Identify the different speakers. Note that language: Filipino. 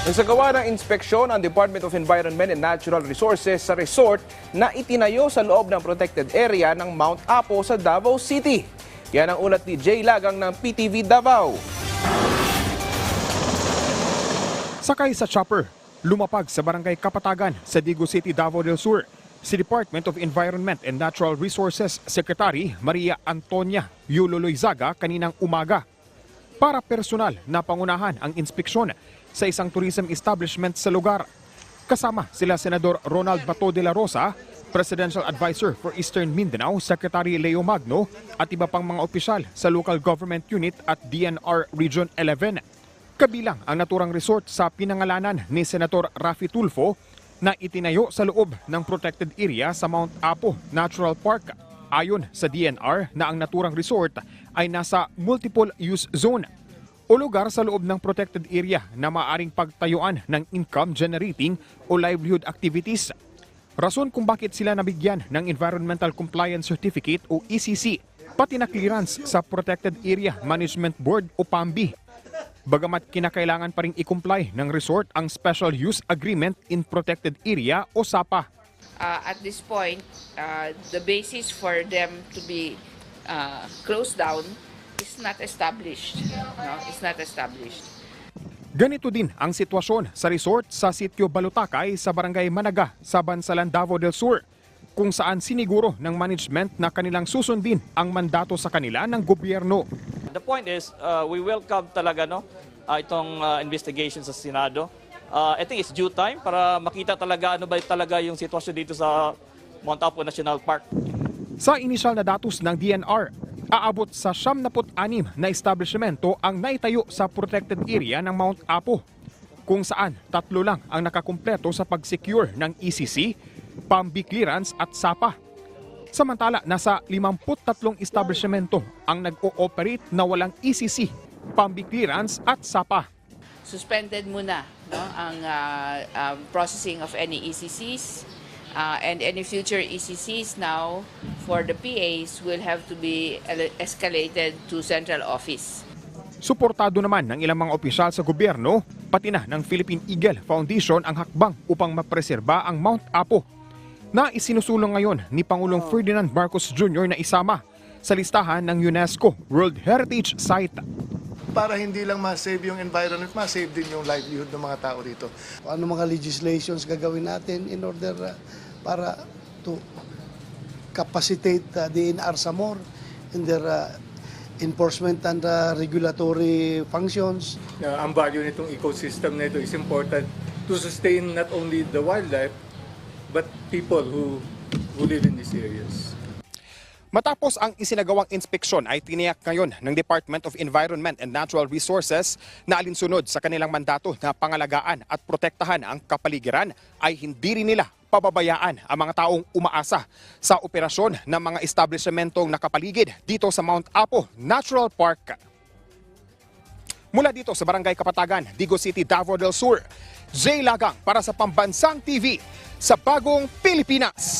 Speaker 1: Nagsagawa ng inspeksyon ang Department of Environment and Natural Resources sa resort na itinayo sa loob ng protected area ng Mount Apo sa Davao City. Yan ang ulat ni Jay Lagang ng PTV Davao.
Speaker 2: Sakay sa chopper, lumapag sa barangay Kapatagan sa Digo City, Davao del Sur. Si Department of Environment and Natural Resources Secretary Maria Antonia Yulo Loizaga kaninang umaga para personal na pangunahan ang inspeksyon sa isang tourism establishment sa lugar. Kasama sila Senador Ronald Bato de la Rosa, Presidential Advisor for Eastern Mindanao, Secretary Leo Magno at iba pang mga opisyal sa Local Government Unit at DNR Region 11. Kabilang ang naturang resort sa pinangalanan ni Senator Rafi Tulfo na itinayo sa loob ng protected area sa Mount Apo Natural Park. Ayon sa DNR na ang naturang resort ay nasa multiple use zone o lugar sa loob ng protected area na maaring pagtayuan ng income generating o livelihood activities. Rason kung bakit sila nabigyan ng Environmental Compliance Certificate o ECC, pati na clearance sa Protected Area Management Board o PAMBI. Bagamat kinakailangan pa rin i-comply ng resort ang Special Use Agreement in Protected Area o SAPA.
Speaker 3: uh, at this point, uh, the basis for them to be uh, closed down is not established. No, it's not established.
Speaker 2: Ganito din ang sitwasyon sa resort sa sitio Balutakay sa barangay Managa sa Bansalan, Davao del Sur kung saan siniguro ng management na kanilang susundin ang mandato sa kanila ng gobyerno.
Speaker 4: The point is, uh, we welcome talaga no, uh, itong uh, investigation sa Senado. Uh, I think it's due time para makita talaga ano ba talaga yung sitwasyon dito sa Mount Apo National Park.
Speaker 2: Sa inisyal na datos ng DNR, aabot sa 76 na establishmento ang naitayo sa protected area ng Mount Apo, kung saan tatlo lang ang nakakumpleto sa pag-secure ng ECC, PAMBI clearance at SAPA. Samantala, nasa 53 establishmento ang nag-ooperate na walang ECC, PAMBI clearance at SAPA.
Speaker 3: Suspended muna no, ang uh, um, processing of any ECCs uh, and any future ECCs now for the PAs will have to be escalated to central office.
Speaker 2: Suportado naman ng ilang mga opisyal sa gobyerno, pati na ng Philippine Eagle Foundation ang hakbang upang mapreserba ang Mount Apo na isinusulong ngayon ni Pangulong Ferdinand Marcos Jr. na isama sa listahan ng UNESCO World Heritage Site.
Speaker 5: Para hindi lang ma-save yung environment, ma-save din yung livelihood ng mga tao dito.
Speaker 6: ano mga legislations gagawin natin in order uh, para to capacitate uh, DNR sa more in their uh, enforcement and uh, regulatory functions.
Speaker 7: uh, ang value nitong ecosystem na ito is important to sustain not only the wildlife but people who who live in these areas.
Speaker 2: Matapos ang isinagawang inspeksyon ay tiniyak ngayon ng Department of Environment and Natural Resources na alinsunod sa kanilang mandato na pangalagaan at protektahan ang kapaligiran ay hindi rin nila pababayaan ang mga taong umaasa sa operasyon ng mga establishmentong nakapaligid dito sa Mount Apo Natural Park. Mula dito sa Barangay Kapatagan, Digo City, Davao del Sur, Jay Lagang para sa Pambansang TV sa Bagong Pilipinas.